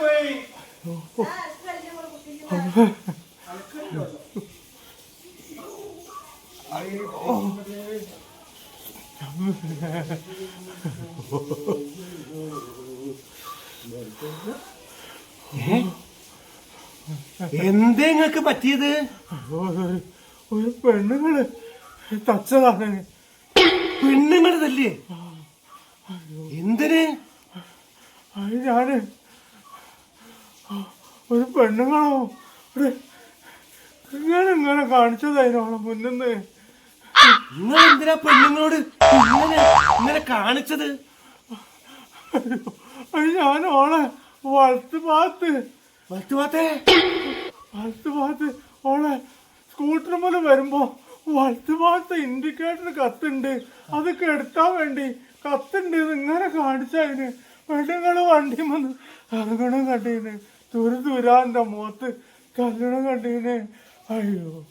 പോയി? എന്തേ നിങ്ങക്ക് പറ്റിയത്? ഒരു ഒരു പെണ്ണുങ്ങൾ തച്ചതാണ്. പെണ്ണുങ്ങൾ തല്ലേ? എന്തിന്? ഞാൻ ഒരു പെണ്ണുങ്ങളോ? ഒരു ഇങ്ങനെ ഇങ്ങനെ കാണിച്ചതായിരുന്നു മുന്നിന്ന്. നിങ്ങൾ എന്തിനാ പെണ്ണുങ്ങളോട് ഇങ്ങനെ ഇങ്ങനെ കാണിച്ചത്? ഞാൻ ഓളെ വളർത്ത് പാത്ത് ഭാഗത്തെ? വളർത്ത് ഭാഗത്ത് ഓളെ സ്കൂട്ടർ മുതൽ വരുമ്പോ വളർത്ത് ഭാഗത്ത് ഇൻഡിക്കേറ്റർ കത്തുണ്ട്. അത് കെടുത്താൻ വേണ്ടി കത്തുണ്ട് ഇങ്ങനെ കാണിച്ചതിന്. പെണ്ണുങ്ങൾ വണ്ടി വന്ന് അറുകണം കണ്ടീന്. തുരു തുരാന്റെ മുഖത്ത് കല്ലണം കണ്ടീന്. അയ്യോ.